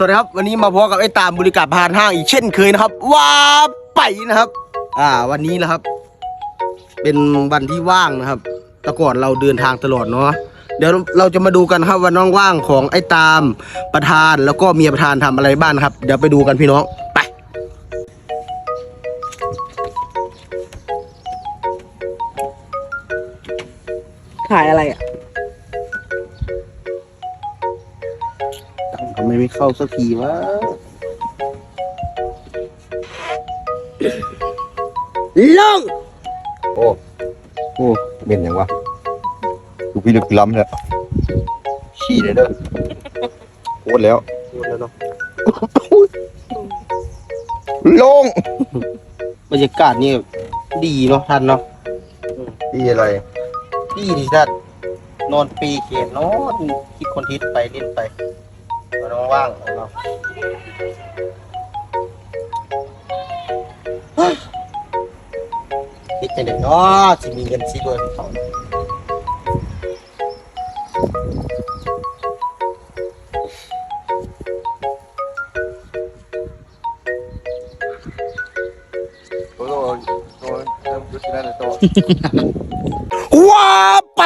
สวัสดีครับวันนี้มาพบกับไอ้ตามบริการผ่านห้างอีกเช่นเคยนะครับว้าไปนะครับ อ่า วันนี้นะครับ เป็นวันที่ว่างนะครับ แต่ก่อนเราเดินทางตลอดเนาะเดี๋ยวเราจะมาดูกันครับวันว่างของไอ้ตามประธานแล้วก็เมียประธานทำอะไรบ้างครับ เดี๋ยวไปดูกันพี่น้องไปขายอะไรอะ ทำไมไม่เข้าสักทีวะลงโอ้โอ้เป็นอย่างวะดูพี่ลึกล้ำเลยขี่เลยเด้อโคตรแล้วลงบรรยากาศนี่ดีเนาะท่านเนาะดีอะไรดีดีท่านนอนปีเขียนนอนคิดคนทิศไปเล่นไป วันว่างๆของเราคิดจะเด็กเนาะจะมีเงินซีด้วยเขาโอ้โหโอ้ยเริ่มรู้สึกได้เลยตัวว้าไป